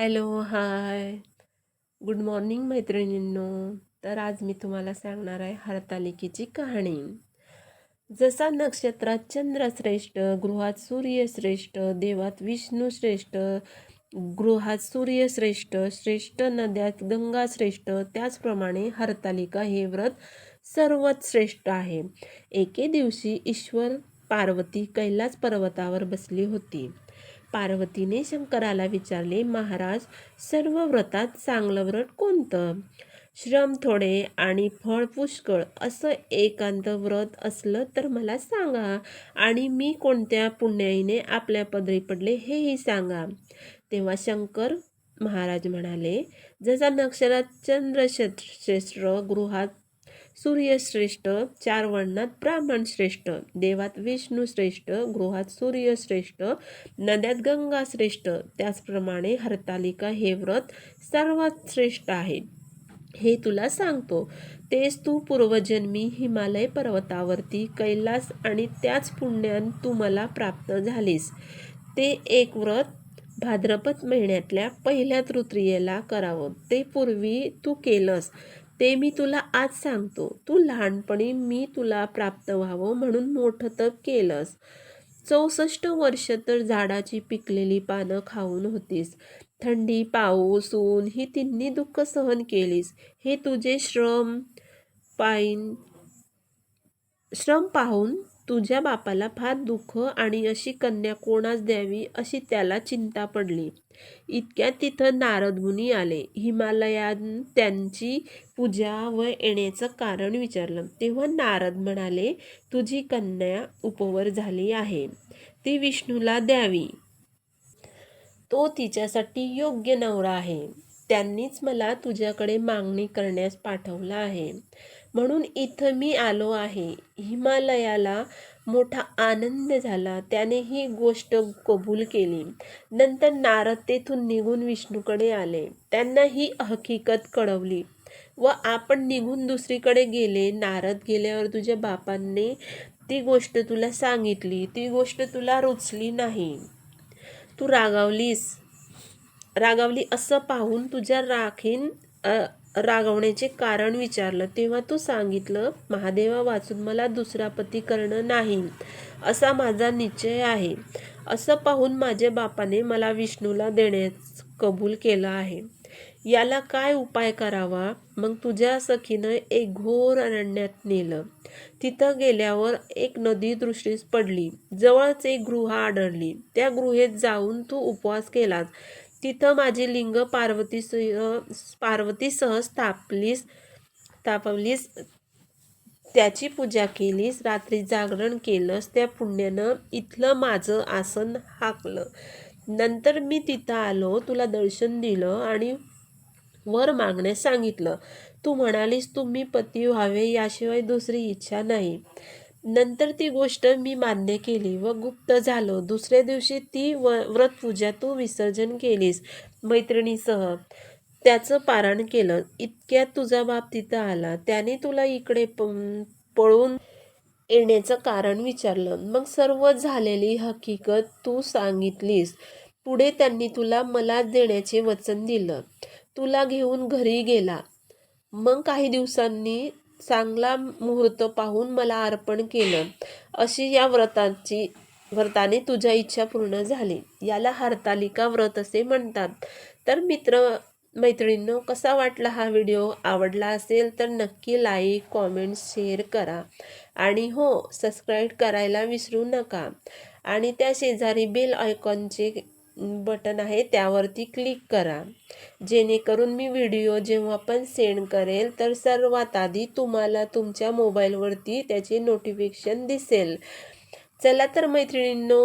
Hello hi. Good morning मैत्रिणींनो. तर आज मी तुम्हाला सांगणार आहे हरतालिकेची कहाणी. जसा नक्षत्रात चंद्र श्रेष्ठ गृहात सूर्य श्रेष्ठ देवात विष्णू श्रेष्ठ गृहात सूर्य श्रेष्ठ श्रेष्ठ नद्यात गंगा श्रेष्ठ त्याचप्रमाणे हरतालिका हे व्रत सर्वात श्रेष्ठ आहे. एके दिवशी ईश्वर पार्वती कैलास पर्वतावर बसली होती. पार्वतीने शंकराला विचारले महाराज सर्व व्रतात चांगलं व्रत कोणतं? श्रम थोडे आणि फळ पुष्कळ असं एकांत व्रत असलं तर मला सांगा. आणि मी कोणत्या पुण्याईने आपल्या पदरी पडले हेही सांगा. तेव्हा शंकर महाराज म्हणाले जसा नक्षरात चंद्रश्रेष्ठ गृहात सूर्यश्रेष्ठ चार वर्णात ब्राह्मण श्रेष्ठ देवात विष्णू श्रेष्ठ गृहात सूर्यश्रेष्ठ नद्यात गंगा श्रेष्ठ त्याचप्रमाणे हरतालिका हे व्रत सर्वात श्रेष्ठ आहे. हे तुला सांगतो. तेच तू पूर्वजन्मी हिमालय पर्वतावरती कैलास आणि त्याच पुण्यान तू मला प्राप्त झालीस. ते एक व्रत भाद्रपद महिन्यातल्या पहिल्या तृतीयेला करावं. ते पूर्वी तू केलंस. ते मी तुला आज सांगतो. तू लहानपणी मी तुला प्राप्त व्हावं म्हणून मोठं तप केलंस. चौसष्ट वर्ष तर झाडाची पिकलेली पानं खाऊन होतीस. थंडी पाऊस ऊन ही तिन्ही दुःख सहन केलीस. हे तुझे श्रम पाईन श्रम पाहून तुझ्या बापाला फार दुःख आणि अशी कन्या कोणास द्यावी अशी त्याला चिंता पडली. इतक्यात तिथं नारद मुनी आले. हिमालयात त्यांची पूजा व येण्याचं कारण विचारलं. तेव्हा नारद म्हणाले तुझी कन्या उपवर झाली आहे. ती विष्णूला द्यावी. तो तिच्यासाठी योग्य नवरा आहे. त्यांनीच मला तुझ्याकडे मागणी करण्यास पाठवलं आहे. म्हणून इथं मी आलो आहे. हिमालयाला मोठा आनंद झाला. त्याने ही गोष्ट कबूल केली. नंतर नारद तेथून निघून विष्णूकडे आले. त्यांना ही हकीकत कळवली. व आपण निघून दुसरीकडे गेले. नारद गेल्यावर तुझ्या बापांनी ती गोष्ट तुला सांगितली. ती गोष्ट तुला रुचली नाही. तू रागावलीस. रागावली असं पाहून तुझ्या राखीन रागवण्याचे कारण विचारलं. तेव्हा तू सांगितलं महादेवा वाचून मला दुसरा पती करणं नाही. असा माझा निश्चय आहे. असं पाहून माझ्या बापाने मला विष्णूला देण्यास कबूल केलं आहे. याला काय उपाय करावा? मग तुझ्या सखीनं एक घोर अरण्यात नेलं. तिथं गेल्यावर एक नदी दृष्टीस पडली. जवळच एक गृह आढळली. त्या गृहेत जाऊन तू उपवास केलास. तिथं माझी लिंग पार्वतीसह पार्वतीसह स्थापलीस स्थापवलीस त्याची पूजा केलीस रात्री जागरण केलंस त्या पुण्यानं इथलं माझं आसन हाकलं. नंतर मी तिथं आलो तुला दर्शन दिलं आणि वर मागण्यास सांगितलं. तू म्हणालीस तुम्ही पती व्हावे याशिवाय दुसरी इच्छा नाही. नंतर ती गोष्ट मी मान्य केली व गुप्त झालो. दुसऱ्या दिवशी ती व व्रतपूजा तू विसर्जन केलीस मैत्रिणीसह. त्याचं पारण केलं. इतक्यात तुझा बाप तिथं आला. त्याने तुला इकडे पळून येण्याचं कारण विचारलं. मग सर्व झालेली हकीकत तू सांगितलीस. पुढे त्यांनी तुला मला देण्याचे वचन दिलं. तुला घेऊन घरी गेला. मग काही दिवसांनी चांगला मुहूर्त पाहून मला अर्पण केलं. अशी या व्रताची व्रताने तुझ्या इच्छा पूर्ण झाली. याला हरतालिका व्रत असे म्हणतात. तर मित्र मैत्रिणींनो कसा वाटला हा व्हिडिओ? आवडला असेल तर नक्की लाईक कॉमेंट शेअर करा. आणि हो सबस्क्राईब करायला विसरू नका. आणि त्या शेजारी बेल आयकॉनचे बटन आहे त्यावरती क्लिक करा. जेणेकरून मी व्हिडिओ जेव्हा पण सेंड करेल तर सर्वात आधी तुम्हाला तुमच्या मोबाईलवरती त्याचे नोटिफिकेशन दिसेल. चला तर मैत्रिणींनो